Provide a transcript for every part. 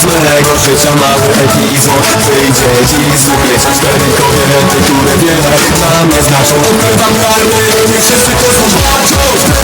z mego życia matkę i zło Wyjdzie dziś złupieć cztery kobiety, które wiele na mnie znaczą. Ukrywam karmy, niech wszyscy to zobaczą!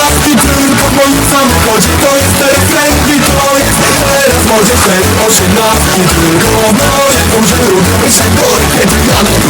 Maski były pod moim samochodzie. To jest refren i to jest teraz może sen Osiemnastki tylko w moje Użył mi się gór, kiedy jadę